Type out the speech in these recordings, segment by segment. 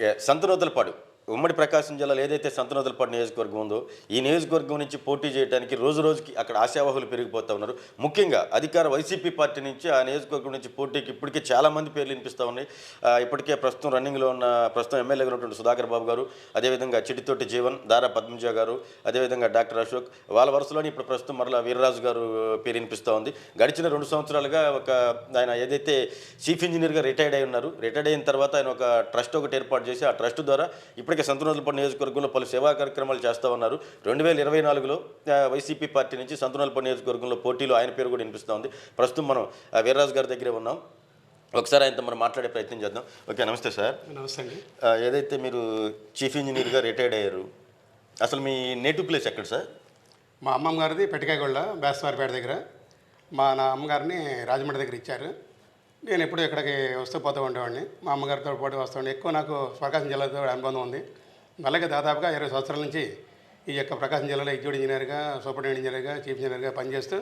ఏ, సంతనూతలపాడు ఉమ్మడి ప్రకాశం జిల్లాలో ఏదైతే సంతనూతలపాడు నియోజకవర్గం ఉందో ఈ నియోజకవర్గం నుంచి పోటీ చేయడానికి రోజు రోజుకి అక్కడ ఆశావాహులు పెరిగిపోతూ ఉన్నారు. ముఖ్యంగా అధికార వైసీపీ పార్టీ నుంచి ఆ నియోజకవర్గం నుంచి పోటీకి ఇప్పటికే చాలా మంది పేర్లు వినిపిస్తూ ఉన్నాయి. ఇప్పటికే ప్రస్తుతం రన్నింగ్లో ఉన్న ప్రస్తుతం ఎమ్మెల్యేగా ఉన్నటువంటి సుధాకర్ బాబు గారు అదేవిధంగా చిటితోటి జీవన్ దారా పద్మజ గారు అదేవిధంగా డాక్టర్ అశోక్ వాళ్ళ వరుసలోనే ఇప్పుడు ప్రస్తుతం మరలా వీర్రాజు గారు పేరు వినిపిస్తూ ఉంది. గడిచిన రెండు సంవత్సరాలుగా ఒక ఆయన ఏదైతే చీఫ్ ఇంజనీర్గా రిటైర్డ్ అయి ఉన్నారు రిటైర్డ్ అయిన తర్వాత ఆయన ఒక ట్రస్ట్ ఒకటి ఏర్పాటు చేసి ఆ ట్రస్ట్ ద్వారా ఇప్పటికే సంతనోదలపాడు నియోజకవర్గంలో పలు సేవా కార్యక్రమాలు చేస్తూ ఉన్నారు. రెండు వేల ఇరవై నాలుగులో వైసీపీ పార్టీ నుంచి సంతనోదలపాడు నియోజకవర్గంలో పోటీలో ఆయన పేరు కూడా వినిపిస్తూ ఉంది. ప్రస్తుతం మనం వీర్రాజు గారి దగ్గరే ఉన్నాం. ఒకసారి ఆయనతో మనం మాట్లాడే ప్రయత్నం చేద్దాం. ఓకే నమస్తే సార్. నమస్తే అండి. ఏదైతే మీరు చీఫ్ ఇంజనీర్గా రిటైర్డ్ అయ్యారు అసలు మీ నేటివ్ ప్లేస్ ఎక్కడ సార్? మా అమ్మమ్మ గారిది పెట్టకాయగొళ్ళ బేస్తవారిపేట దగ్గర. మా నా అమ్మగారిని రాజమండ్రి దగ్గర ఇచ్చారు. నేను ఎప్పుడు ఇక్కడికి వస్తూ పోతూ ఉండేవాడిని. మా అమ్మగారితో పాటు వస్తుండే ఎక్కువ నాకు ప్రకాశం జిల్లాతో అనుబంధం ఉంది. అలాగే దాదాపుగా ఇరవై సంవత్సరాల నుంచి ఈ యొక్క ప్రకాశం జిల్లాలో ఎగ్జిక్యూటివ్ ఇంజనీర్గా సూపరింటెండెంట్ ఇంజనీర్గా చీఫ్ ఇంజనీర్గా పనిచేస్తూ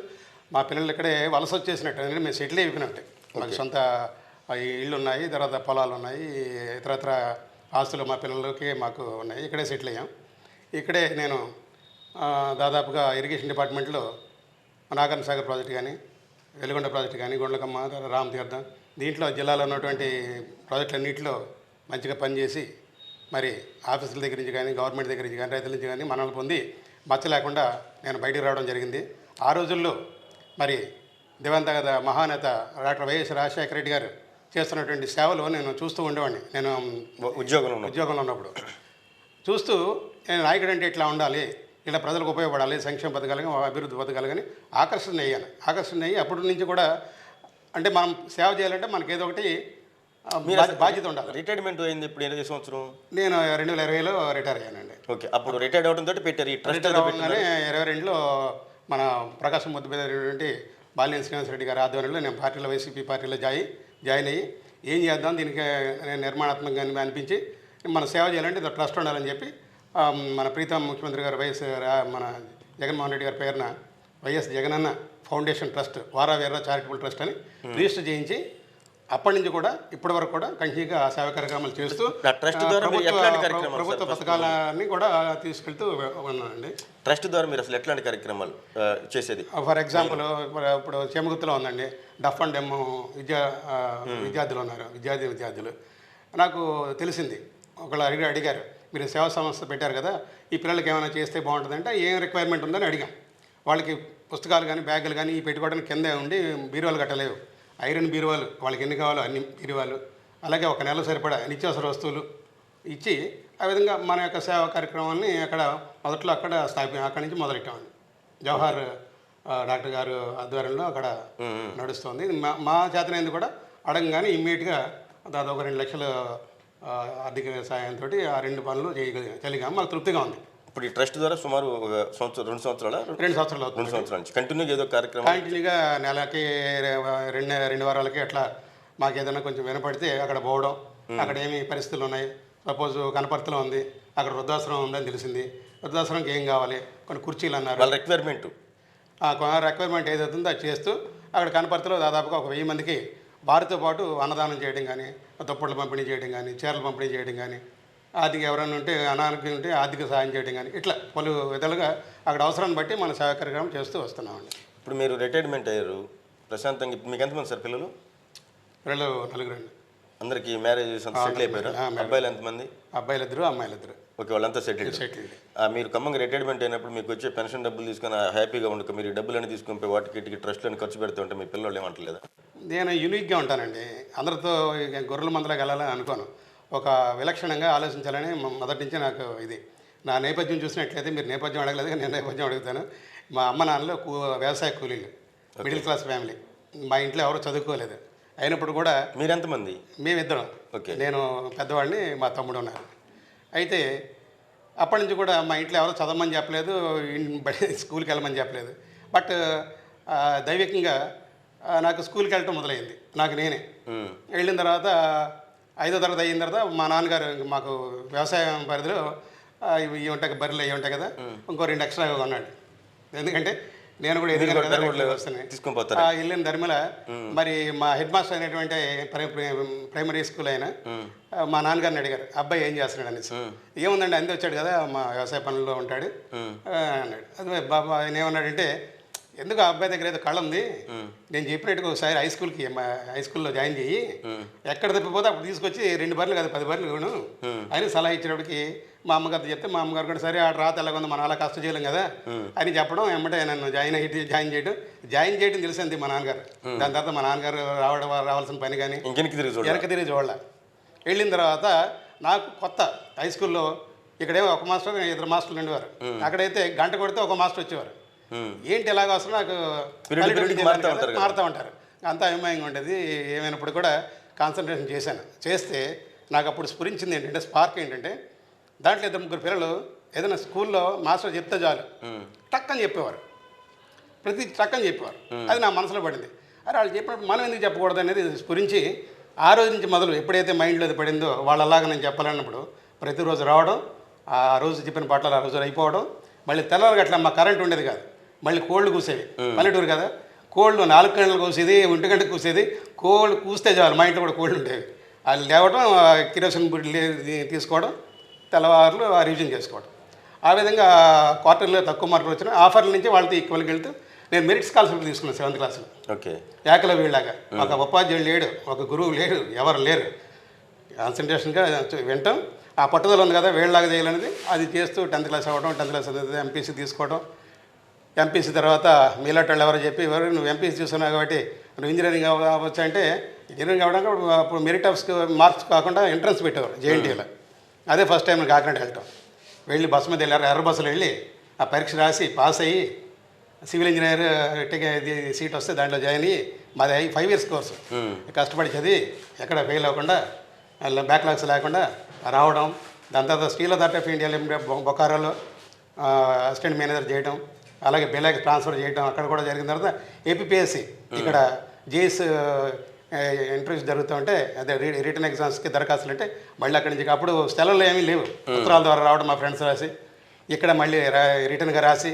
మా పిల్లలు ఇక్కడే వలస వచ్చేసినట్టు. ఎందుకంటే మేము సెటిల్ అయిపోయినట్టు. మాకు సొంత ఇళ్ళు ఉన్నాయి తర్వాత పొలాలు ఉన్నాయి ఇతరత్ర ఆస్తులు మా పిల్లలకి మాకు ఉన్నాయి. ఇక్కడే సెటిల్ అయ్యాం. ఇక్కడే నేను దాదాపుగా ఇరిగేషన్ డిపార్ట్మెంట్లో నాగర్ సాగర్ ప్రాజెక్ట్ కానీ వెలుగొండ ప్రాజెక్ట్ కానీ గుండ్లకమ్మ రామ్ తీర్థం దీంట్లో జిల్లాలో ఉన్నటువంటి ప్రాజెక్టులన్నింటిలో మంచిగా పనిచేసి మరి ఆఫీసుల దగ్గర నుంచి కానీ గవర్నమెంట్ దగ్గర నుంచి కానీ రైతుల నుంచి కానీ మనల్ని పొంది మచ్చ లేకుండా నేను బయటికి రావడం జరిగింది. ఆ రోజుల్లో మరి దివంగత మహానేత డాక్టర్ వైఎస్ రాజశేఖర రెడ్డి గారు చేస్తున్నటువంటి సేవలు నేను చూస్తూ ఉండేవాడిని. నేను ఉద్యోగంలో ఉద్యోగంలో ఉన్నప్పుడు. చూస్తూ నేను నాయకుడు అంటే ఇట్లా ఉండాలి. ఇలా ప్రజలకు ఉపయోగపడాలి సంక్షేమ పథకాలు కానీ అభివృద్ధి పథకాలు కానీ ఆకర్షణ అయ్యాను ఆకర్షణ అయ్యి అప్పటి నుంచి కూడా అంటే మనం సేవ చేయాలంటే మనకి ఏదో ఒకటి బాధ్యత ఉండాలి. రిటైర్మెంట్ అయింది ఇప్పుడు ఎన్ని సంవత్సరం? నేను రెండు వేల ఇరవైలో రిటైర్ అయ్యానండి. ఓకే అప్పుడు రిటైర్డ్ అవడంతో పెట్టారు ఈ ట్రస్ట్ రిటైర్ అవ్వగానే ఇరవై రెండులో మన ప్రకాశం ముద్దు మీద ఉన్నటువంటి బాలినేని శ్రీనివాస రెడ్డి గారి ఆధ్వర్యంలో నేను పార్టీలో వైసీపీ పార్టీలో జాయి జాయిన్ అయ్యి ఏం చేద్దాం దీనికి నేను నిర్మాణాత్మకంగా అనిపించి మన సేవ చేయాలంటే ట్రస్ట్ ఉండాలని చెప్పి మన ప్రీతం ముఖ్యమంత్రి గారు వైఎస్ మన జగన్మోహన్ రెడ్డి గారి పేరున వైఎస్ జగనన్న ఫౌండేషన్ ట్రస్ట్ వారా వీర చారిటబుల్ ట్రస్ట్ అని రిజిస్టర్ చేయించి అప్పటి నుంచి కూడా ఇప్పటి వరకు కూడా కంటిన్యూగా ఆ సేవా కార్యక్రమాలు చేస్తూ ట్రస్ట్ ప్రభుత్వ- పథకాలన్నీ కూడా తీసుకెళ్తూ ఉన్నానండి. ట్రస్ట్ ద్వారా మీరు అసలు ఎట్లాంటి కార్యక్రమాలు చేసేది? ఫర్ ఎగ్జాంపుల్ ఇప్పుడు చేమగుర్తులో ఉందండి డఫ్ అండ్ డెమ్ విద్యా విద్యార్థులు ఉన్నారు విద్యార్థి విద్యార్థులు. నాకు తెలిసింది ఒకళ్ళు అడిగి అడిగారు మీరు సేవా సంస్థ పెట్టారు కదా ఈ పిల్లలకి ఏమైనా చేస్తే బాగుంటుందంటే ఏం రిక్వైర్మెంట్ ఉందని అడిగాం. వాళ్ళకి పుస్తకాలు కానీ బ్యాగులు కానీ ఈ పెట్టుకోవడానికి కిందే ఉండి బీరువాలు కట్టలేవు. ఐరన్ బీరువాలు వాళ్ళకి ఎన్ని కావాలో అన్ని బీరువాలు. అలాగే ఒక నెల సరిపడా నిత్యావసర వస్తువులు ఇచ్చి ఆ విధంగా మన యొక్క సేవా కార్యక్రమాన్ని అక్కడ మొదట్లో అక్కడ స్థాపి అక్కడి నుంచి మొదలెట్టామండి జవహర్ డాక్టర్ గారు ఆధ్వర్యంలో అక్కడ నడుస్తుంది. మా మా చేతనైంది కూడా అడగగానే ఇమ్మీడియట్గా దాదాపు ఒక రెండు లక్షల ఆర్థిక సాయంతో ఆ రెండు పనులు చేయగలిగాం చేయగలిగాం మాకు తృప్తిగా ఉంది. ఇప్పుడు ఈ ట్రస్ట్ ద్వారా సుమారు ఒక సంవత్సరం రెండు సంవత్సరాల? రెండు సంవత్సరాలు రెండు సంవత్సరాల నుంచి. కంటిన్యూగా ఏదో కార్యక్రమం? కంటిన్యూగా నెలకి రెండు రెండు వారాలకి అట్లా మాకు ఏదైనా కొంచెం వినపడితే అక్కడ పోవడం అక్కడ ఏమి పరిస్థితులు ఉన్నాయి. సపోజ్ కనపర్తిలో ఉంది అక్కడ వృద్ధాశ్రమం ఉందని తెలిసింది. వృద్ధాశ్రమంకి ఏం కావాలి? కొన్ని కుర్చీలు అన్నారు. వాళ్ళ రిక్వైర్మెంట్ రిక్వైర్మెంట్ ఏదైతుందో అది చేస్తూ అక్కడ కనపర్తిలో దాదాపుగా ఒక వెయ్యి మందికి వారితో పాటు అన్నదానం చేయడం కానీ దుప్పట్లు పంపిణీ చేయడం కానీ చీరలు పంపిణీ చేయడం కానీ ఆర్థిక ఎవరైనా ఉంటే అనారోగ్యం ఉంటే ఆర్థిక సహాయం చేయడం కానీ ఇట్లా పలు విధాలుగా అక్కడ అవసరాన్ని బట్టి మన సేవా కార్యక్రమం చేస్తూ వస్తున్నామండి. ఇప్పుడు మీరు రిటైర్మెంట్ అయ్యారు. ప్రశాంతంగా మీకు ఎంతమంది సార్ పిల్లలు? పిల్లలు నలుగురు అండి అందరికి మ్యారేజ్ సెటిల్ అయిపోయారు. అబ్బాయిలు ఎంతమంది? అబ్బాయిలు ఇద్దరు అమ్మాయిలు ఇద్దరు. ఓకే వాళ్ళంతా సెటిల్ సెటిల్డ్. మీరు ఖమ్మంగా రిటైర్మెంట్ అయినప్పుడు మీకు వచ్చే పెన్షన్ డబ్బులు తీసుకొని హ్యాపీగా ఉండక మీరు ఈ డబ్బులన్నీ తీసుకొని వాటికి ఇటుకి ట్రస్ట్లను ఖర్చు పెడుతూ ఉంటే మీ పిల్లలు ఏమంటలేదా? నేను యూనిక్గా ఉంటానండి. అందరితో గొర్రెల మందలకు వెళ్ళాలని అనుకోను. ఒక విలక్షణంగా ఆలోచించాలని మొదటి నుంచి నాకు ఇది. నా నేపథ్యం చూసినట్లయితే మీరు నేపథ్యం అడగలేదు నేను నేపథ్యం అడుగుతాను. మా అమ్మ నాన్నలు కూ వ్యవసాయ కూలీలు మిడిల్ క్లాస్ ఫ్యామిలీ. మా ఇంట్లో ఎవరు చదువుకోలేదు. అయినప్పుడు కూడా మీరు ఎంతమంది మేమిద్దరం. ఓకే. నేను పెద్దవాడిని మా తమ్ముడు ఉన్నారు. అయితే అప్పటి నుంచి కూడా మా ఇంట్లో ఎవరో చదవమని చెప్పలేదు స్కూల్కి వెళ్ళమని చెప్పలేదు. బట్ దైవికంగా నాకు స్కూల్కి వెళ్ళటం మొదలైంది. నాకు నేనే. వెళ్ళిన తర్వాత ఐదో తరగతి అయిన తర్వాత మా నాన్నగారు మాకు వ్యవసాయం పరిధిలో ఇవి ఉంటాయి బర్రెలు ఇవి ఉంటాయి కదా ఇంకో రెండు ఎక్స్ట్రా కొన్నాడు. ఎందుకంటే నేను కూడా ఎదిగాను వెళ్ళిన ధర్మల మరి మా హెడ్ మాస్టర్ అయినటువంటి ప్ర- ప్ర- ప్రైమరీ స్కూల్ ఆయన ఆ, మా నాన్నగారిని అడిగారు అబ్బాయి ఏం చేస్తున్నాడు? అనేసి. ఏముందండి అంది వచ్చాడు కదా మా వ్యవసాయ పనుల్లో ఉంటాడు. అన్నాడు. అది బాబా ఆయన ఏమన్నాడంటే ఎందుకు ఆ అబ్బాయి దగ్గర ఏదో కళ ఉంది? నేను చెప్పినట్టుగా ఒకసారి హై స్కూల్కి హై స్కూల్లో జాయిన్ చేయి. ఎక్కడ తప్పిపోతే అప్పుడు తీసుకొచ్చి రెండు బర్రెలు కదా పది బర్రెలు ఇవ్వను. అని సలహా ఇచ్చినప్పటికి మా అమ్మగారు చెప్తే మా అమ్మగారు కూడా సరే ఆ రాత ఎలాగ ఉంది మనం అలా కష్టం చేయలేం కదా అని చెప్పడం వెంబటే నన్ను జాయిన్ అయ్యి జాయిన్ చేయడం. జాయిన్ చేయడం తెలిసింది మా నాన్నగారు. దాని తర్వాత మా నాన్నగారు రావడం రావాల్సిన పని కానీ వెనక తిరిగి చూడాల? వెళ్ళిన తర్వాత నాకు కొత్త హై స్కూల్లో ఇక్కడేమో ఒక మాస్టర్ ఇద్దరు మాస్టర్లు ఉండేవారు. అక్కడైతే గంట కొడితే ఒక మాస్టర్ వచ్చేవారు. ఏంటి ఎలాగ వస్తున్నా నాకు మారుతూ ఉంటారు అంత అభిమానంగా ఉండేది. ఏమైనప్పుడు కూడా కాన్సన్ట్రేషన్ చేశాను. చేస్తే నాకు అప్పుడు స్ఫురించింది ఏంటంటే స్పార్క్ ఏంటంటే దాంట్లో ఇద్దరు ముగ్గురు పిల్లలు ఏదైనా స్కూల్లో మాస్టర్ చెప్తే చాలు. టక్ అని చెప్పేవారు. ప్రతి టక్కని చెప్పేవారు. అది నా మనసులో పడింది. అరే వాళ్ళు చెప్పినప్పుడు మనం ఎందుకు చెప్పకూడదు అనేది స్ఫురించి ఆ రోజు నుంచి మొదలు ఎప్పుడైతే మైండ్లో అది పడిందో వాళ్ళలాగా నేను చెప్పాలన్నప్పుడు ప్రతిరోజు రావడం ఆ రోజు చెప్పిన పాటలు ఆ రోజు అయిపోవడం మళ్ళీ తెల్లవారు అట్లా మా కరెంట్ ఉండేది కాదు. మళ్ళీ కోళ్ళు కూసేవి. పల్లెటూరు కదా? కోళ్ళు నాలుగు గంటలు కూసేది ఒంటి గంటకు కూసేది. కోళ్ళు కూస్తే చాలు మా ఇంట్లో కూడా కోళ్ళు ఉండేవి. లేవడం ఆ కిరోసిన్ తీసుకోవడం తెల్లవారులు రివిజన్ చేసుకోవడం. ఆ విధంగా క్వార్టర్లో తక్కువ మార్కులు వచ్చిన ఆఫర్ల నుంచి వాళ్ళతో ఈక్వల్గా వెళ్తూ నేను మెరిట్ స్కాలర్షిప్ తీసుకున్నాను సెవెంత్ క్లాస్లో. ఓకే. ఏకల వీళ్ళగా ఒక ఉపాధ్యాయుడు లేడు ఒక గురువు లేడు ఎవరు లేరు. కాన్సన్ట్రేషన్గా వింటాం. ఆ పట్టుదల ఉంది కదా వీళ్ళలాగా చేయాలనేది. అది చేస్తూ టెన్త్ క్లాస్ అవ్వడం టెన్త్ క్లాస్ ఎంపీసీ తీసుకోవడం ఎంపీసీ తర్వాత మీలాంటి వాళ్ళు ఎవరో చెప్పి ఎవరు నువ్వు ఎంపీసీ తీసుకున్నావు కాబట్టి నువ్వు ఇంజనీరింగ్ అవ్వచ్చు అంటే ఇంజనీరింగ్ అవ్వడానికి అప్పుడు మెరిట్ ఆఫ్ మార్క్స్ కాకుండా ఎంట్రన్స్ పెట్టేవారు జేఎన్టీలో అదే ఫస్ట్ టైం కాకినాడ వెళ్ళటం వెళ్ళి బస్సు మీద వెళ్ళారు ఎర్ర బస్సులో వెళ్ళి ఆ పరీక్ష రాసి పాస్ అయ్యి సివిల్ ఇంజనీర్ సీట్ వస్తే దాంట్లో జాయిన్ అయ్యి మాది అయ్యి ఫైవ్ ఇయర్స్ కోర్సు. కష్టపడి చదివి ఎక్కడ ఫెయిల్ అవ్వకుండా బ్యాక్లాగ్స్ లేకుండా రావడం దాని తర్వాత steel authority of India limited బొ- బొకారోలో అసిస్టెంట్ మేనేజర్ చేయడం అలాగే బెలాకి ట్రాన్స్ఫర్ చేయడం అక్కడ కూడా జరిగిన తర్వాత ఏపీఎస్సి ఇక్కడ జేఎస్ ఇంటర్వ్యూస్ జరుగుతూ ఉంటే అదే రి- రిటర్న్ ఎగ్జామ్స్కి దరఖాస్తులు అంటే మళ్ళీ అక్కడి నుంచి అప్పుడు స్థలంలో ఏమీ లేవు. ఉత్తరాల ద్వారా రావడం మా ఫ్రెండ్స్ రాసి ఇక్కడ మళ్ళీ రిటర్న్గా రాసి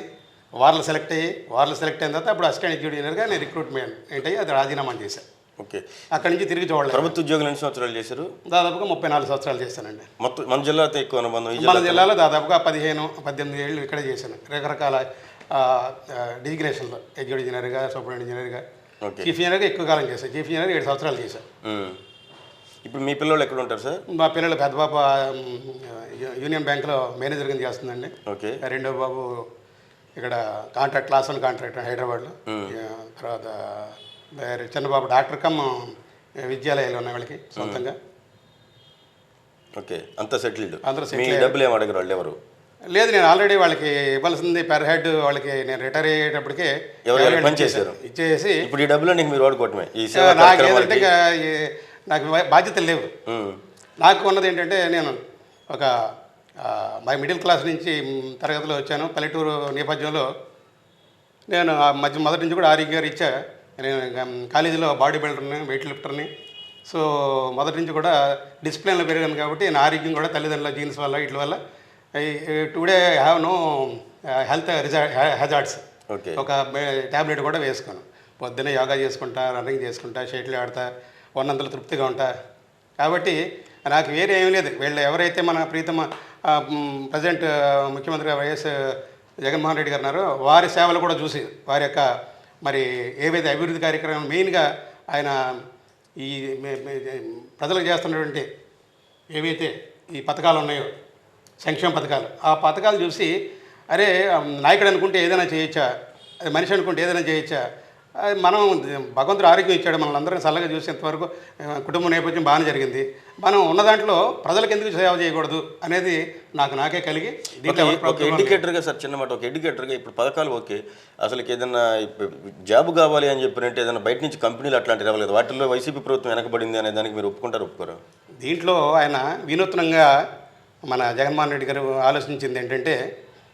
వార్లు సెలెక్ట్ అయ్యి వార్లు సెలెక్ట్ అయిన తర్వాత అప్పుడు అసిస్టెంట్ ఎగ్జిక్యూటివ్గా నేను రిక్రూట్మెంట్ ఏంటయ్యి అది రాజీనామా చేశాను ఓకే. అక్కడి నుంచి తిరిగి చూడలేదు. ప్రభుత్వ ఉద్యోగులు ఎన్ని సంవత్సరాలు చేశారు? దాదాపుగా ముప్పై నాలుగు సంవత్సరాలు చేశానండి. మొత్తం మన జిల్లాతో ఎక్కువ అనుబంధం మన జిల్లా జిల్లాలో దాదాపుగా పదిహేను పద్దెనిమిది ఏళ్ళు ఇక్కడే చేశాను. రకరకాల డిజిగ్నేషన్లో ఎగ్జిక్యూటివ్ ఇంజనీర్గా సూపరింటెండెంట్ ఇంజనీర్గా. ఓకే. చీఫ్ ఇంజనీర్గా ఎక్కువ కాలం చేశాను చీఫ్ ఇంజనీర్ ఏడు సంవత్సరాలు చేశాను. ఇప్పుడు మీ పిల్లలు ఎక్కడ ఉంటారు సార్? మా పిల్లలు పెద్ద బాబు యూనియన్ బ్యాంక్లో మేనేజర్ కింద చేస్తుందండి. ఓకే. రెండో బాబు ఇక్కడ కాంట్రాక్ట్ క్లాస్ వన్ కాంట్రాక్ట్ హైదరాబాద్లో. తర్వాత వేరే చిన్న బాబు డాక్టర్ కమ్ విద్యాలయాలు ఉన్నాయి వాళ్ళకి సొంతంగా. ఓకే. అంతా సెటిల్డ్. అందరూ డబ్బులు ఏం అడగరు వాళ్ళు ఎవరు? లేదు నేను ఆల్రెడీ వాళ్ళకి ఇవ్వాల్సింది పెర్ హెడ్ వాళ్ళకి నేను రిటైర్ అయ్యేటప్పటికే ఎవరు ఎవరు పని చేశారు? ఇచ్చేసి ఇప్పుడు ఈ డబ్బులు నీకు మీరు వాడుకోవటమే నాకు ఏదంటే ఈ- నాకు బాధ్యతలు లేవు. నాకు ఉన్నది ఏంటంటే నేను ఒక మై మిడిల్ క్లాస్ నుంచి తరగతిలో వచ్చాను. పల్లెటూరు నేపథ్యంలో నేను ఆ మధ్య మొదటి నుంచి కూడా ఆరోగ్య రీత్యా నేను కాలేజీలో బాడీ బిల్డర్ని వెయిట్ లిఫ్టర్ని సో మొదటి నుంచి కూడా డిసిప్లిన్లో పెరిగాను కాబట్టి నా ఆరోగ్యం కూడా తల్లిదండ్రుల జీన్స్ వల్ల వీటి వల్ల today have no health hazards. Okay. ఒక ట్యాబ్లెట్ కూడా వేసుకోను. పొద్దున్నే యోగా చేసుకుంటా రన్నింగ్ చేసుకుంటా షటిల్ ఆడతా ఉన్నంతలో తృప్తిగా ఉంటా. కాబట్టి నాకు వేరే ఏమీ లేదు. వీళ్ళు ఎవరైతే మన ప్రీతమ ప్రజెంట్ ముఖ్యమంత్రిగా వైఎస్ జగన్మోహన్ రెడ్డి గారు ఉన్నారో వారి సేవలు కూడా చూసి వారి యొక్క మరి ఏవైతే అభివృద్ధి కార్యక్రమం మెయిన్గా ఆయన ఈ ప్రజలకు చేస్తున్నటువంటి ఏవైతే ఈ పథకాలు ఉన్నాయో సంక్షేమ పథకాలు. ఆ పథకాలు చూసి అరే నాయకుడు అనుకుంటే ఏదైనా చేయొచ్చా? అది మనిషి అనుకుంటే ఏదైనా చేయొచ్చా? అది మనం భగవంతుడు ఆరోగ్యం ఇచ్చాడు మనల్ని అందరినీ చల్లగా చూసేంతవరకు కుటుంబ నేపథ్యం బాగానే జరిగింది. మనం ఉన్న దాంట్లో ప్రజలకు ఎందుకు సేవ చేయకూడదు అనేది నాకు నాకే కలిగి ఎడ్యుకేటర్గా సార్ చిన్న మాట ఒక ఎడ్యుకేటర్గా ఇప్పుడు పథకాలు ఓకే. అసలు ఏదైనా జాబ్ కావాలి అని చెప్పినట్టు ఏదైనా బయట నుంచి కంపెనీలు అట్లాంటివి రావలేదు. వాటిల్లో వైసీపీ ప్రభుత్వం వెనకబడింది అనే దానికి మీరు ఒప్పుకుంటారు ఒప్పుకోరు? దీంట్లో ఆయన వినూత్నంగా మన జగన్మోహన్ రెడ్డి గారు ఆలోచించింది ఏంటంటే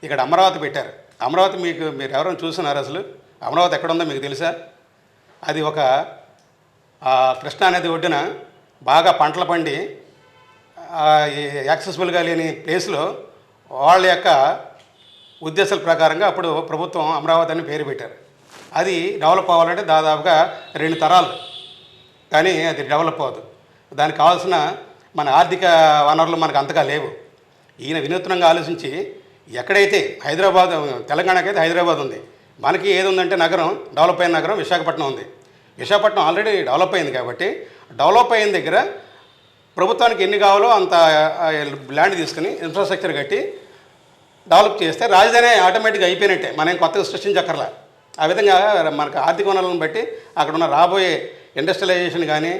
ఇక్కడ అమరావతి పెట్టారు. అమరావతి మీకు మీరు ఎవరైనా చూస్తున్నారు అసలు? అమరావతి ఎక్కడ ఉందో మీకు తెలుసా? అది ఒక కృష్ణా నది ఒడ్డున బాగా పంటలు పండి యాక్సెసిబుల్గా లేని ప్లేస్లో వాళ్ళ యొక్క ఉద్దేశాల ప్రకారంగా అప్పుడు ప్రభుత్వం అమరావతి అని పేరు పెట్టారు. అది డెవలప్ అవ్వాలంటే దాదాపుగా రెండు తరాలు. కానీ అది డెవలప్ అవ్వదు. దానికి కావాల్సిన మన ఆర్థిక వనరులు మనకు అంతగా లేవు. ఈయన వినూత్నంగా ఆలోచించి ఎక్కడైతే హైదరాబాద్ తెలంగాణకైతే హైదరాబాద్ ఉంది మనకి ఏది ఉందంటే నగరం డెవలప్ అయిన నగరం విశాఖపట్నం ఉంది. విశాఖపట్నం ఆల్రెడీ డెవలప్ అయింది కాబట్టి డెవలప్ అయిన దగ్గర ప్రభుత్వానికి ఎన్ని కావాలో అంత ల్యాండ్ తీసుకుని ఇన్ఫ్రాస్ట్రక్చర్ కట్టి డెవలప్ చేస్తే రాజధాని ఆటోమేటిక్గా అయిపోయినట్టే. మనం కొత్తగా సృష్టించక్కర్లా. ఆ విధంగా మనకు ఆర్థిక వనరులను బట్టి అక్కడ ఉన్న రాబోయే ఇండస్ట్రియలైజేషన్ కానీ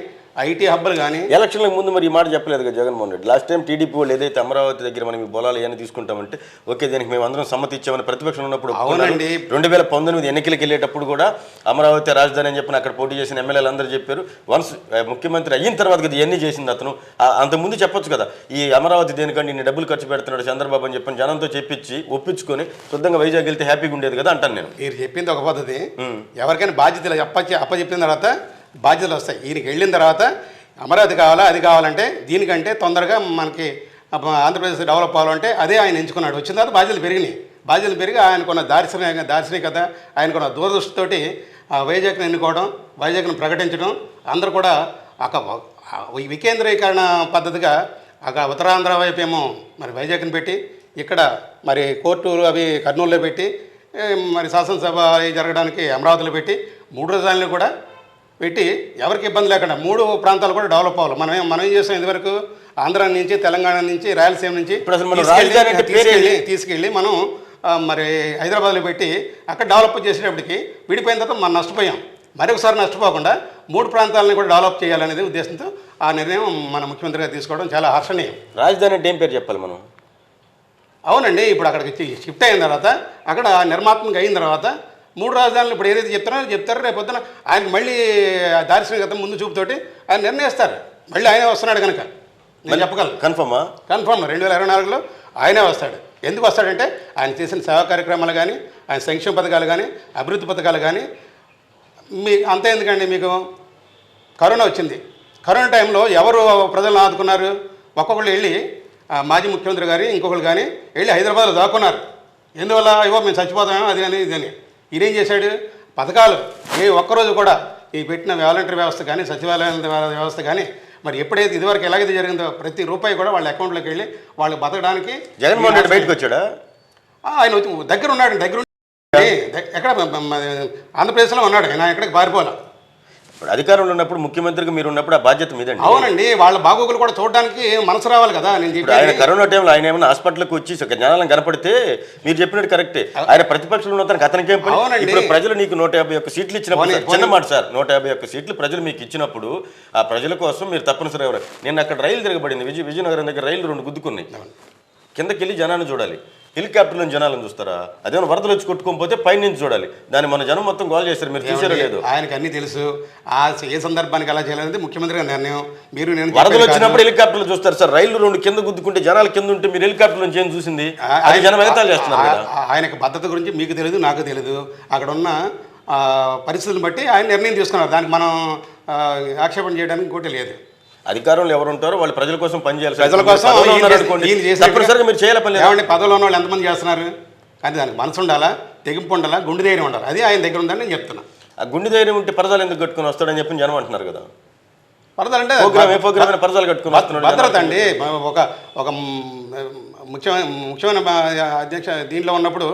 ఐటీ హబ్బులు కానీ ఎలక్షన్లకు ముందు మరి ఈ మాట చెప్పలేదు కదా Jaganmohan Reddy. Last time TDP వాళ్ళు ఏదైతే అమరావతి దగ్గర మనం ఈ బొలాలు ఏమైనా తీసుకుంటామంటే ఓకే దీనికి మేము అందరం సమ్మతి ఇచ్చామని ప్రతిపక్షం ఉన్నప్పుడు అవునండి. రెండు వేల పంతొమ్మిది ఎన్నికలకు వెళ్ళేటప్పుడు కూడా అమరావతి రాజధాని అని చెప్పిన అక్కడ పోటీ చేసిన ఎమ్మెల్యేలు అందరూ చెప్పారు. వన్స్ ముఖ్యమంత్రి అయిన తర్వాత కదా ఇవన్నీ చేసింది అతను. అంతకుముందు చెప్పొచ్చు కదా ఈ అమరావతి దేనికంటే ఇన్ని డబ్బులు ఖర్చు పెడుతున్నాడు చంద్రబాబు అని చెప్పని జనంతో చెప్పించి ఒప్పించుకొని శుద్ధంగా వైజాగ్ వెళ్తే హ్యాపీగా ఉండేది కదా అంటాను నేను. మీరు చెప్పింది ఒక పద్ధతి. ఎవరికైనా బాధ్యతలు అప్పచ్చి అప్పచెప్పిన తర్వాత బాధ్యతలు వస్తాయి. ఈయనకి వెళ్ళిన తర్వాత అమరావతి కావాలా? అది కావాలంటే దీనికంటే తొందరగా మనకి ఆంధ్రప్రదేశ్ డెవలప్ అవ్వాలంటే అదే ఆయన ఎంచుకున్నాడు. వచ్చిన తర్వాత బాధ్యతలు పెరిగినాయి. బాధ్యతలు పెరిగి ఆయనకున్న దార్శనిక దార్శనికత ఆయనకున్న దూరదృష్టితోటి ఆ వైజాగ్ని ఎన్నుకోవడం వైజాగ్ను ప్రకటించడం అందరూ కూడా ఒక వికేంద్రీకరణ పద్ధతిగా అక్కడ ఉత్తరాంధ్ర వైపు ఏమో మరి వైజాగ్ని పెట్టి ఇక్కడ మరి కోర్టు అవి కర్నూలులో పెట్టి మరి శాసనసభ అవి జరగడానికి అమరావతిలో పెట్టి మూడు రోజులని కూడా పెట్టి ఎవరికి ఇబ్బంది లేకుండా మూడు ప్రాంతాలు కూడా డెవలప్ అవ్వాలి. మనం ఏం- మనం ఏం చేస్తాం ఇదివరకు ఆంధ్ర నుంచి తెలంగాణ నుంచి రాయలసీమ నుంచి తీసుకెళ్ళి- తీసుకెళ్ళి మనం మరి హైదరాబాద్లో పెట్టి అక్కడ డెవలప్ చేసేటప్పటికి విడిపోయిన తర్వాత మనం నష్టపోయాం. మరొకసారి నష్టపోకుండా మూడు ప్రాంతాలను కూడా డెవలప్ చేయాలనేది ఉద్దేశంతో ఆ నిర్ణయం మన ముఖ్యమంత్రి గారు తీసుకోవడం చాలా హర్షణీయం. రాజధాని అంటే ఏం పేరు చెప్పాలి మనం? అవునండి ఇప్పుడు అక్కడికి షిఫ్ట్ అయిన తర్వాత అక్కడ నిర్మాత్మక అయిన తర్వాత మూడు రాజధానులు ఇప్పుడు ఏదైతే చెప్తున్నారో చెప్తారో. రేపు పొద్దున ఆయన మళ్ళీ దార్శనికత ముందు చూపుతోటి ఆయన నిర్ణయిస్తారు. మళ్ళీ ఆయనే వస్తున్నాడు కనుక. నేను చెప్పగలను. కన్ఫర్మా? కన్ఫర్మ్. రెండు వేల ఇరవై నాలుగులో ఆయనే వస్తాడు. ఎందుకు వస్తాడంటే ఆయన చేసిన సేవా కార్యక్రమాలు కానీ ఆయన సంక్షేమ పథకాలు కానీ అభివృద్ధి పథకాలు కానీ మీ అంతే ఎందుకండి మీకు? కరోనా వచ్చింది. కరోనా టైంలో ఎవరు ప్రజలను ఆదుకున్నారు? ఒక్కొక్కళ్ళు వెళ్ళి మాజీ ముఖ్యమంత్రి గారి ఇంకొకరు కానీ వెళ్ళి హైదరాబాద్లో దాక్కున్నారు. ఎందువల్ల? ఇవో మేము చచ్చిపోతామేమో అది అని ఇది అని. ఈయనేం చేశాడు పథకాలు ఏ ఒక్కరోజు కూడా ఈ పెట్టిన వాలంటరీ వ్యవస్థ కానీ సచివాలయం వ్యవస్థ కానీ మరి ఎప్పుడైతే ఇదివరకు ఎలాగైతే జరిగిందో ప్రతి రూపాయి కూడా వాళ్ళ అకౌంట్లోకి వెళ్ళి వాళ్ళు బతకడానికి జగన్మోహన్ రెడ్డి బయటకు వచ్చాడా ఆయన వచ్చి దగ్గర ఉన్నాడు దగ్గర ఎక్కడ ఆంధ్రప్రదేశ్లో ఉన్నాడు ఆయన ఎక్కడికి పారిపోలే ఇప్పుడు అధికారంలో ఉన్నప్పుడు ముఖ్యమంత్రిగా మీరు ఉన్నప్పుడు ఆ బాధ్యత మీదండి. అవునండి వాళ్ళ బాగోగులు కూడా చూడడానికి మనసు రావాలి కదా నేను ఇప్పుడు ఆయన చెప్పేది కరోనా టైంలో ఆయన ఏమైనా హాస్పిటల్కి వచ్చి ఒక జనాలను కనపడితే మీరు చెప్పినట్టు కరెక్టే. ఆయన ప్రతిపక్షంలో ఉన్న తనకి అతనికి ఏం పని? అవునండి. ఇప్పుడు ప్రజలు నీకు నూట యాభై ఒక్క సీట్లు ఇచ్చినప్పుడు పోనీ, సార్, చిన్న మాట సార్ నూట యాభై ఒక్క సీట్లు ప్రజలు మీకు ఇచ్చినప్పుడు ఆ ప్రజల కోసం మీరు తప్పనిసరిగా ఎవరు? నేను అక్కడ రైలు తిరగబడింది విజయ విజయనగరం దగ్గర రైలు రెండు గుద్దుకున్నాయి. కిందకి వెళ్ళి జనాన్ని చూడాలి. హెలికాప్టర్లో జనాలను చూస్తారా? అదేమన్నా వరదలు వచ్చి కొట్టుకొని పోతే పైన నుంచి చూడాలి. దాన్ని మన జనం మొత్తం గోల్ చేస్తారు మీరు చూసారో లేదు. ఆయనకి అన్ని తెలుసు. ఆ ఏ సందర్భానికి ఎలా చేయాలనేది ముఖ్యమంత్రి గారి నిర్ణయం. మీరు నేను వరదలు. వచ్చినప్పుడు హెలికాప్టర్లు చూస్తారు సార్. రైలు రెండు కింద గుద్దుకుంటే జనాలు కింద ఉంటే మీరు హెలికాప్టర్ నుంచి ఏం చూసింది? అది జనం ఎగతాలు చేస్తున్నారు ఆయనకి భద్రత గురించి మీకు తెలియదు నాకు తెలియదు అక్కడ ఉన్న ఆ, పరిస్థితులను బట్టి ఆయన నిర్ణయం తీసుకున్నారు. దానికి మనం ఆక్షేపణ చేయడానికి ఇంకోటి లేదు. అధికారంలో ఎవరు ఉంటారో వాళ్ళు ప్రజల కోసం పనిచేయాలి. ప్రజల కోసం తప్పనిసరిగా మీరు చేయాలి పని లేదు. పదవిలో ఉన్న వాళ్ళు ఎంతమంది చేస్తున్నారు? కానీ దానికి మనసు ఉండాలా? తెగింపు ఉండాలా? గుండె ధైర్యం ఉండాలి? అది ఆయన దగ్గర ఉందని నేను చెప్తున్నా. ఆ గుండె ధైర్యం ఉంటే పరదాలు ఎందుకు కట్టుకుని వస్తాడని చెప్పి జనం అంటున్నారు కదా. ప్రోగ్రామ్ అయినా పరదాలు కట్టుకుని వస్తున్నాడు భద్రత. అండి. ఒక ఒక ముఖ్యమైన ముఖ్యమైన అధ్యక్ష దీంట్లో ఉన్నప్పుడు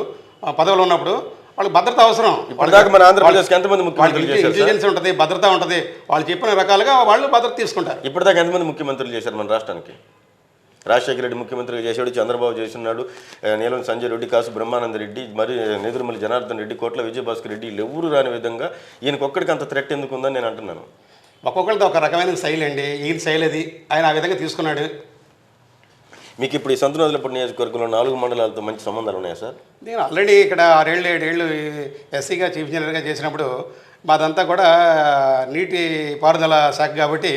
పదవిలో ఉన్నప్పుడు వాళ్ళకి భద్రత అవసరం. ఇప్పటిదాకా మన ఆంధ్రప్రదేశ్కి ఎంతమంది ముఖ్యమంత్రులు? ఇంటెలిజెన్స్ ఉంటుంది భద్రత ఉంటుంది. వాళ్ళు చెప్పిన రకాలుగా వాళ్ళు భద్రత తీసుకుంటారు. ఇప్పటిదాకా ఎంతమంది ముఖ్యమంత్రులు చేశారు మన రాష్ట్రానికి? రాజశేఖర రెడ్డి ముఖ్యమంత్రిగా చేశాడు చంద్రబాబు చేస్తున్నాడు ఆ, నీలం సంజయ్ రెడ్డి కాసు బ్రహ్మానంద రెడ్డి మరి నెదురుమల్లి జనార్దన్ రెడ్డి కోట్ల విజయభాస్కర్ రెడ్డి ఎవరు రాని విధంగా ఈయనకి ఒక్కడికి అంత థ్రెట్ ఎందుకు ఉందని నేను అంటున్నాను. ఒక్కొక్కరితో ఒక రకమైన శైలి అండి. ఈయన శైలి అది ఆయన ఆ విధంగా తీసుకున్నాడు. మీకు ఇప్పుడు ఈ సంతనోదలపూడి నియోజకవర్గంలో నాలుగు మండలాలతో మంచి సంబంధాలు ఉన్నాయా సార్ నేను ఆల్రెడీ ఇక్కడ ఆరేళ్ళు ఏడేళ్ళు ఎస్సీగా చీఫ్ ఇంజనీర్గా చేసినప్పుడు మాదంతా కూడా నీటి పారుదల శాఖ కాబట్టి.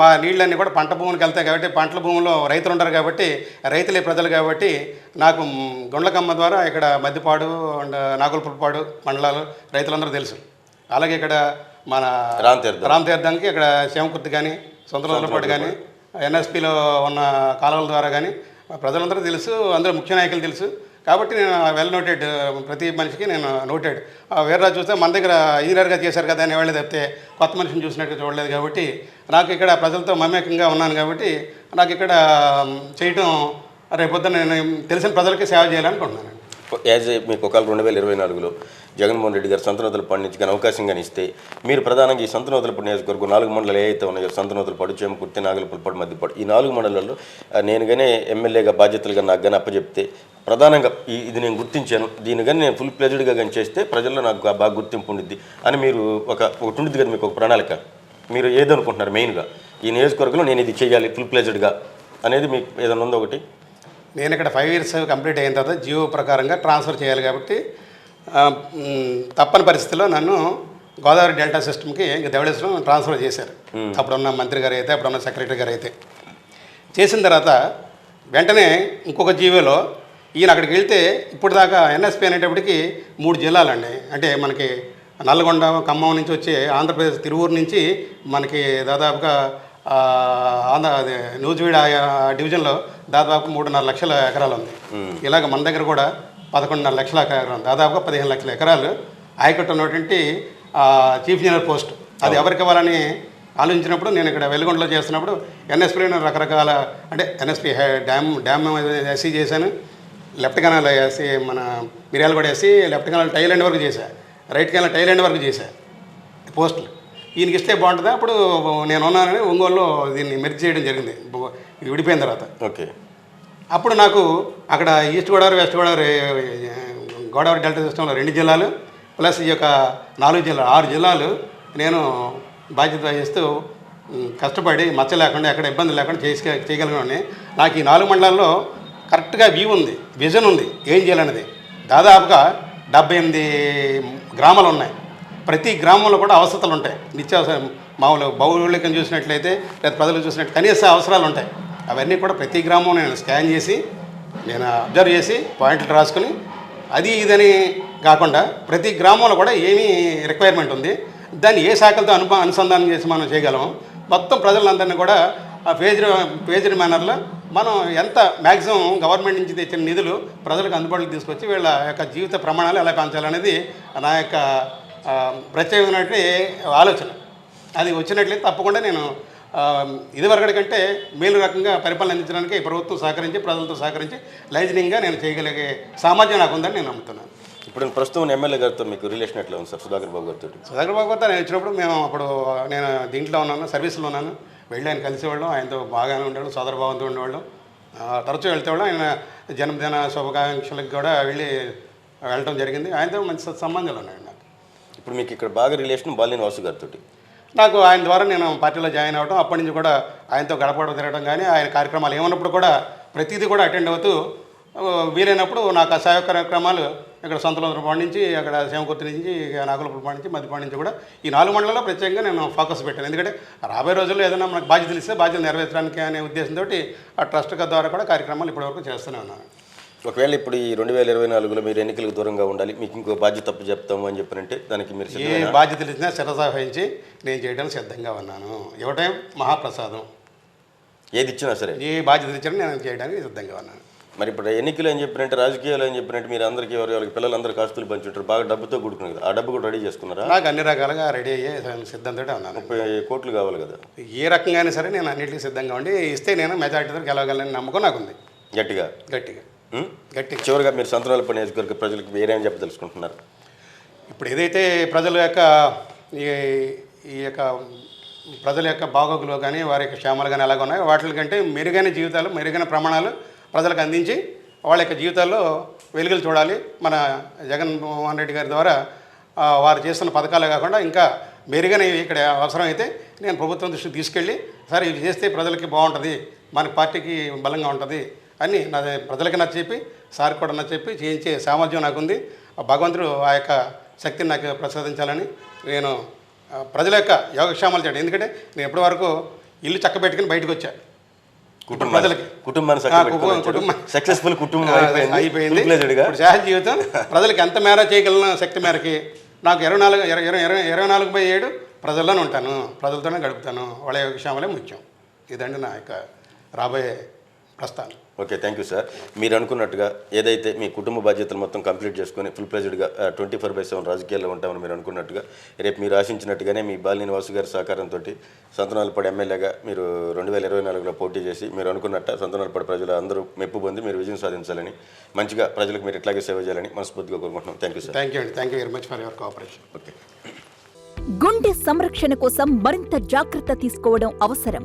మా నీళ్ళన్నీ కూడా పంట భూములకు వెళ్తాయి కాబట్టి పంటల భూముల్లో రైతులు ఉంటారు కాబట్టి రైతులే ప్రజలు కాబట్టి నాకు గుండ్లకమ్మ ద్వారా ఇక్కడ మద్దిపాడు అండ్ నాగులపురపాడు మండలాలు రైతులందరూ తెలుసు అలాగే ఇక్కడ మన రామ్ తీర్థం. రామ్ తీర్థానికి ఇక్కడ శివకుర్తి కానీ సొంతపాటు కానీ ఎన్ఎస్పిలో ఉన్న కాలువల ద్వారా కానీ ప్రజలందరూ తెలుసు అందరూ ముఖ్య నాయకులు తెలుసు. కాబట్టి నేను వెల్ నోటెడ్ ప్రతి మనిషికి నేను నోటెడ్ వీర్రాజు చూస్తే మన దగ్గర ఇంజనీర్గా చేశారు కదా అని వాళ్ళే తప్పితే కొత్త మనిషిని చూసినట్టు చూడలేదు కాబట్టి నాకు ఇక్కడ ప్రజలతో మమేకంగా ఉన్నాను కాబట్టి నాకు ఇక్కడ చేయటం రేపొద్దున నేను తెలిసిన ప్రజలకి సేవ చేయాలనుకుంటున్నాను యాజ్ ఏ మీకు ఒకవేళ రెండు వేల ఇరవై నాలుగులో జగన్మోహన్ రెడ్డి గారు సంతనోతులు పండించుకునే అవకాశం కానీ ఇస్తే మీరు ప్రధానంగా ఈ సంతనోతులపాడు నియోజకవర్గం నాలుగు మండలాలు ఏ అయితే ఉన్నాయో సంతనోతులపాడు చేమకుర్తి నాగలపులపాడు మధ్యపాడు ఈ నాలుగు మండలాల్లో నేను కానీ ఎమ్మెల్యేగా బాధ్యతలుగా నాకు కానీ అప్పచెప్తే ప్రధానంగా ఈ ఇది నేను గుర్తించాను. దీని కానీ నేను ఫుల్ ప్లెజర్డ్గా కానీ చేస్తే ప్రజల్లో నాకు బాగా గుర్తింపు ఉండిద్ది. అని మీరు ఒక ఒకటి ఉండిద్ది కదా మీకు ఒక ప్రణాళిక. మీరు ఏదనుకుంటున్నారు మెయిన్గా? ఈ నియోజకవర్గంలో నేను ఇది చేయాలి ఫుల్ ప్లెజర్డ్గా అనేది మీకు ఏదైనా ఉందో ఒకటి? నేను ఇక్కడ ఫైవ్ ఇయర్స్ కంప్లీట్ అయిన తర్వాత జియో ప్రకారంగా ట్రాన్స్ఫర్ చేయాలి కాబట్టి తప్పని పరిస్థితిలో నన్ను గోదావరి డెల్టా సిస్టమ్కి ఇంకా ధవళేశ్వరం ట్రాన్స్ఫర్ చేశారు. అప్పుడున్న మంత్రి గారు అయితే అప్పుడున్న సెక్రటరీ గారు అయితే. చేసిన తర్వాత వెంటనే ఇంకొక జీవోలో ఈయన అక్కడికి వెళ్తే ఇప్పుడు దాకా ఎన్ఎస్పి అనేటప్పటికి మూడు జిల్లాలండి. అంటే మనకి నల్గొండ ఖమ్మం నుంచి వచ్చే ఆంధ్రప్రదేశ్ తిరువూరు నుంచి మనకి దాదాపుగా ఆంధ్ర అదే నూజివీడు ఆ డివిజన్లో దాదాపు మూడున్నర లక్షల ఎకరాలు ఉంది. ఇలాగ మన దగ్గర కూడా పదకొండున్నర లక్షల ఎకరాలు దాదాపుగా పదిహేను లక్షల ఎకరాలు ఆయకట్టు ఉన్నటువంటి చీఫ్ ఇంజనీర్ పోస్ట్. అది ఎవరికి ఇవ్వాలని ఆలోచించినప్పుడు నేను ఇక్కడ వెలుగొండలో చేస్తున్నప్పుడు ఎన్ఎస్పీలో నేను రకరకాల అంటే ఎన్ఎస్పీ డ్యామ్ డ్యామ్ ఎస్సీ చేశాను. లెఫ్ట్ కెనాల్ వేసి మన మిరియాలు కూడా వేసి లెఫ్ట్ కెనాల్ టైల్ ఎండ్ వరకు చేశా. రైట్ కెనాల్ టైల్ ఎండ్ వరకు చేశా. పోస్టులు. ఈయనకి ఇస్తే బాగుంటుందా? అప్పుడు నేను ఉన్నానని ఒంగోలులో దీన్ని మెర్జ్ చేయడం జరిగింది. ఇది విడిపోయిన తర్వాత. ఓకే. అప్పుడు నాకు అక్కడ east Godavari west Godavari Godavari delta సిస్టంలో రెండు జిల్లాలు ప్లస్ ఈ యొక్క నాలుగు జిల్లాలు ఆరు జిల్లాలు నేను బాధ్యత వహిస్తూ కష్టపడి మచ్చ లేకుండా ఎక్కడ ఇబ్బంది లేకుండా చేసి చేయగలిగిన నాకు ఈ నాలుగు మండలాల్లో కరెక్ట్గా వ్యూ ఉంది విజన్ ఉంది ఏం చేయాలనేది. దాదాపుగా డెబ్బై ఎనిమిది గ్రామాలు ఉన్నాయి. ప్రతి గ్రామంలో కూడా అవసరతలు ఉంటాయి నిత్యావసర మామూలు భౌగోళికం చూసినట్లయితే లేదా ప్రజలు చూసినట్టు కనీస అవసరాలు ఉంటాయి అవన్నీ కూడా ప్రతి గ్రామం నేను స్కాన్ చేసి నేను అబ్జర్వ్ చేసి పాయింట్లు రాసుకుని అది ఇదని కాకుండా ప్రతి గ్రామంలో కూడా ఏమీ రిక్వైర్మెంట్ ఉంది. దాన్ని ఏ శాఖలతో అను అనుసంధానం చేసి మనం చేయగలం మొత్తం ప్రజలందరినీ కూడా ఆ పేజ్డ్ పేజ్డ్ మేనర్లో మనం ఎంత మ్యాక్సిమం గవర్నమెంట్ నుంచి తెచ్చిన నిధులు ప్రజలకు అందుబాటులోకి తీసుకొచ్చి వీళ్ళ యొక్క జీవిత ప్రమాణాలు ఎలా పెంచాలనేది నా యొక్క ప్రత్యేకమైనటువంటి ఆలోచన. అది వచ్చినట్లయితే తప్పకుండా నేను ఇదివరకటి కంటే మేలు రకంగా పరిపాలన అందించడానికి ప్రభుత్వం సహకరించి ప్రజలతో సహకరించి లైజనింగ్గా నేను చేయగలిగే సామర్థ్యం నాకు ఉందని నేను నమ్ముతున్నాను. ఇప్పుడు నేను ప్రస్తుతం ఎమ్మెల్యే గారితో మీకు రిలేషన్ ఎట్లా ఉంది సార్? సుధాకర్ బాబు గారితో? సుధాకర్ బాబు గారితో నేను వచ్చినప్పుడు మేము అప్పుడు నేను దీంట్లో ఉన్నాను సర్వీస్లో ఉన్నాను. వెళ్ళి ఆయన కలిసేవాళ్ళం ఆయనతో బాగానే ఉండేవాళ్ళం సోదరభావంతో ఉండేవాళ్ళం. తరచూ వెళ్తేవాళ్ళం. ఆయన జన్మదిన శుభాకాంక్షలకు కూడా వెళ్ళి వెళ్ళటం జరిగింది. ఆయనతో మంచి సత్సంబంధాలు ఉన్నాయండి నాకు ఇప్పుడు మీకు ఇక్కడ బాగా రిలేషన్ బాలినేని వాసు గారితో నాకు ఆయన ద్వారా నేను పార్టీలో జాయిన్ అవ్వడం అప్పటి నుంచి కూడా ఆయనతో గడపడం తిరగడం కానీ ఆయన కార్యక్రమాలు ఏమన్నప్పుడు కూడా ప్రతిదీ కూడా అటెండ్ అవుతూ వీలైనప్పుడు నాకు ఆ సేవ కార్యక్రమాలు ఇక్కడ సొంతలోపాడు నుంచి అక్కడ సేమకుర్తి నుంచి నాగులపురపాడు నుంచి మధ్యపాడు నుంచి కూడా ఈ నాలుగు మండలాల్లో ప్రత్యేకంగా నేను ఫోకస్ పెట్టాను. ఎందుకంటే రాబోయే రోజుల్లో ఏదైనా మనకు బాధ్యతలు ఇస్తే బాధ్యతలు నెరవేర్చడానికి అనే ఉద్దేశంతో ఆ ట్రస్ట్ ద్వారా కూడా కార్యక్రమాలు ఇప్పటివరకు చేస్తూనే ఉన్నాను. ఒకవేళ ఇప్పుడు ఈ రెండు వేల ఇరవై నాలుగులో మీరు ఎన్నికలకు దూరంగా ఉండాలి మీకు ఇంకో బాధ్యత తప్పు చెప్తాము అని చెప్పారంటే దానికి మీరు ఏ? బాధ్యతలు ఇచ్చినా శిరసాహించి నేను చేయడానికి సిద్ధంగా ఉన్నాను. ఇవ్వటం మహాప్రసాదం. ఏది ఇచ్చినా సరే. ఏ బాధ్యతలు ఇచ్చినా నేను చేయడానికి సిద్ధంగా ఉన్నాను. మరి ఇప్పుడు ఎన్నికలు అని చెప్పినట్టు రాజకీయాలు అని చెప్పినట్టు మీరు అందరికీ ఎవరి వాళ్ళకి పిల్లలందరికీ ఆస్తులు పంచుంటారు బాగా డబ్బుతో కూడుకున్నారు కదా ఆ డబ్బు కూడా రెడీ చేసుకున్నారా? నాకు అన్ని రకాలుగా రెడీ అయ్యే సిద్ధంతో ఉన్నాను. ముప్పై కోట్లు కావాలి కదా. ఏ రకంగానే సరే నేను అన్నింటికి సిద్ధంగా ఉండి ఇస్తే నేను మెజార్టీతో గెలవగలని నమ్మకం నాకుంది. గట్టిగా? గట్టిగా. ఉం? గట్టిగా. చివరిగా మీరు సంతనాలపల్లి నియోజకవర్గ ప్రజలకు వేరేం చెప్పదలుచుకుంటున్నారు? ఇప్పుడు ఏదైతే ప్రజల యొక్క ఈ ఈ యొక్క ప్రజల యొక్క బాగోగులు కానీ వారి యొక్క క్షేమాలు కానీ ఎలాగ ఉన్నాయో వాటి కంటే మెరుగైన జీవితాలు మెరుగైన ప్రమాణాలు ప్రజలకు అందించి వాళ్ళ యొక్క జీవితాల్లో వెలుగులు చూడాలి. మన జగన్మోహన్ రెడ్డి గారి ద్వారా వారు చేస్తున్న పథకాలే కాకుండా ఇంకా మెరుగైనవి ఇక్కడ అవసరమైతే నేను ప్రభుత్వం దృష్టికి తీసుకెళ్ళి సరే ఇవి చేస్తే ప్రజలకి బాగుంటుంది మన పార్టీకి బలంగా ఉంటుంది అని నా ప్రజలకి నచ్చ చెప్పి సార్ కూడా నచ్చ చెప్పి చేయించే సామర్థ్యం నాకుంది. ఆ భగవంతుడు ఆ యొక్క శక్తిని నాకు ప్రసాదించాలని నేను ప్రజల యొక్క యోగక్షేమాలు చేయడం. ఎందుకంటే నేను ఎప్పటి వరకు ఇల్లు చక్క పెట్టుకుని బయటకు వచ్చా. కుటుంబం ప్రజలకి. కుటుంబాన్ని. సక్సెస్ఫుల్ కుటుంబం అయిపోయింది. శాశ్వత జీవితం ప్రజలకు ఎంత మేర చేయగలిగిన శక్తి మేరకి? నాకు ఇరవై నాలుగు ఇరవై ఇరవై ఇరవై నాలుగు బై ఏడు ప్రజల్లోనే ఉంటాను. ప్రజలతోనే గడుపుతాను. వాళ్ళ యోగక్షేమాలే ముఖ్యం. ఇదండి నా యొక్క రాబోయే ప్రస్తుతానికి ఓకే థ్యాంక్ యూ సార్ మీరు అనుకున్నట్టుగా ఏదైతే మీ కుటుంబ బాధ్యతలు మొత్తం కంప్లీట్ చేసుకొని ఫుల్ ప్లేజ్డ్గా ట్వంటీ ఫోర్ బై సెవెన్ రాజకీయాల్లో ఉంటామని మీరు అనుకున్నట్టుగా రేపు మీరు ఆశించినట్టుగానే మీ బాలిని వాసు గారి సహకారంతో సంతనాలపాడు ఎమ్మెల్యేగా మీరు రెండు వేల ఇరవై నాలుగులో పోటీ చేసి మీరు అనుకున్నట్ట సంతనాలపాడు ప్రజలు అందరూ మెప్పు పొంది మీరు విజయం సాధించాలని మంచిగా ప్రజలకు మీరు ఇట్లాగే సేవ చేయాలని మనస్ఫూర్తిగా కోరుకుంటున్నాం. Thank you sir thank you అండి. Thank you very much for your cooperation okay గుండె సంరక్షణ కోసం మరింత జాగ్రత్త తీసుకోవడం అవసరం.